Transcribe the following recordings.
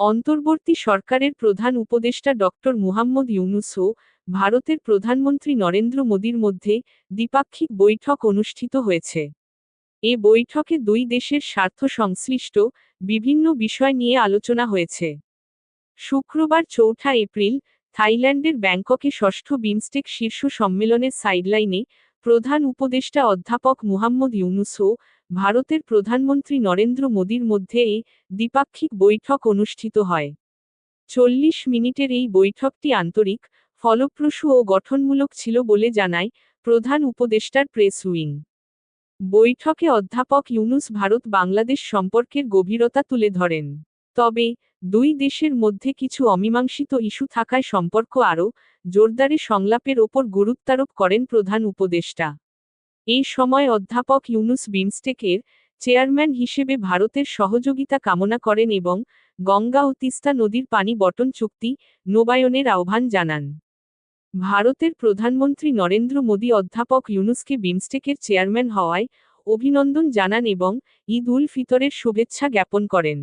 অন্তর্বর্তী সরকারের প্রধান উপদেষ্টা ডক্টর মুহাম্মদ ইউনুস ও ভারতের প্রধানমন্ত্রী নরেন্দ্র মোদীর মধ্যে দ্বিপাক্ষিক বৈঠক অনুষ্ঠিত হয়েছে। এ বৈঠকে দুই দেশের স্বার্থ সংশ্লিষ্ট বিভিন্ন বিষয় নিয়ে আলোচনা হয়েছে। শুক্রবার চৌঠা এপ্রিল থাইল্যান্ডের ব্যাংককে ষষ্ঠ বিমস্টেক শীর্ষ সম্মেলনের সাইডলাইনে প্রধান উপদেষ্টা অধ্যাপক মুহাম্মদ ইউনুস ও ভারতের প্রধানমন্ত্রী নরেন্দ্র মোদীর মধ্যে এই দ্বিপাক্ষিক বৈঠক অনুষ্ঠিত হয়। চল্লিশ মিনিটের এই বৈঠকটি আন্তরিক, ফলপ্রসূ ও গঠনমূলক ছিল বলে জানায় প্রধান উপদেষ্টার প্রেস উইং। বৈঠকে অধ্যাপক ইউনুস ভারত বাংলাদেশ সম্পর্কের গভীরতা তুলে ধরেন। তবে, দুই দেশের মধ্যে কিছু অমীমাংসিত ইস্যু থাকায় সম্পর্ক আরও জোরদারে সংলাপের ওপর গুরুত্বারোপ করেন প্রধান উপদেষ্টা। এই সময় অধ্যাপক ইউনুস বিমস্টেকের চেয়ারম্যান হিসেবে ভারতের সহযোগিতা কামনা করেন এবং গঙ্গা ও তিস্তা নদীর পানি বটন চুক্তি নবায়নের আহ্বান জানান। ভারতের প্রধানমন্ত্রী নরেন্দ্র মোদী অধ্যাপক ইউনুসকে বিমস্টেকের চেয়ারম্যান হওয়ায় অভিনন্দন জানান এবং ঈদ উল ফিতরের শুভেচ্ছা জ্ঞাপন করেন।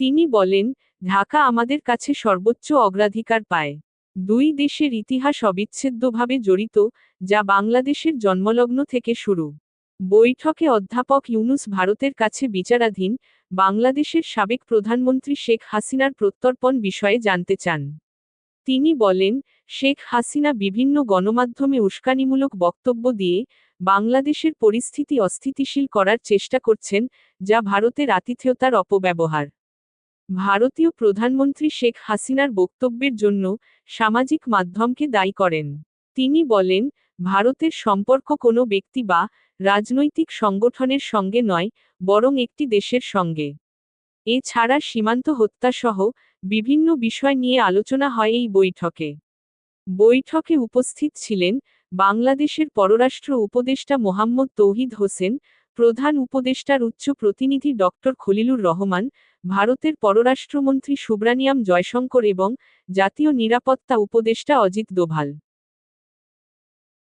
তিনি বলেন, ঢাকা আমাদের কাছে সর্বোচ্চ অগ্রাধিকার পায়। দুই দেশের ইতিহাস অবিচ্ছেদ্যভাবে জড়িত, যা বাংলাদেশের জন্মলগ্ন থেকে শুরু। বৈঠকে অধ্যাপক ইউনুস ভারতের কাছে বিচারাধীন, বাংলাদেশের সাবেক প্রধানমন্ত্রী শেখ হাসিনার প্রত্যর্পণ বিষয়ে জানতে চান। তিনি বলেন, শেখ হাসিনা বিভিন্ন গণমাধ্যমে উস্কানিমূলক বক্তব্য দিয়ে বাংলাদেশের পরিস্থিতি অস্থিতিশীল করার চেষ্টা করছেন, যা ভারতের আতিথেয়তার অপব্যবহার। ভারতীয় প্রধানমন্ত্রী শেখ হাসিনার বক্তব্যের জন্য সামাজিক মাধ্যমকে দায়ী করেন। তিনি বলেন, ভারতের সম্পর্ক কোনো ব্যক্তি বা রাজনৈতিক সংগঠনের সঙ্গে নয়, বরং একটি দেশের সঙ্গে। এছাড়া সীমান্ত হত্যাসহ বিভিন্ন বিষয় নিয়ে আলোচনা হয় এই বৈঠকে। বৈঠকে উপস্থিত ছিলেন বাংলাদেশের পররাষ্ট্র উপদেষ্টা মোহাম্মদ তৌহিদ হোসেন, প্রধান উপদেষ্টার উচ্চ প্রতিনিধি ডক্টর খলিলুর রহমান ভারতের পররাষ্ট্রমন্ত্রী সুব্রানিয়াম জয়শঙ্কর এবং জাতীয় নিরাপত্তা উপদেষ্টা অজিত দোভাল।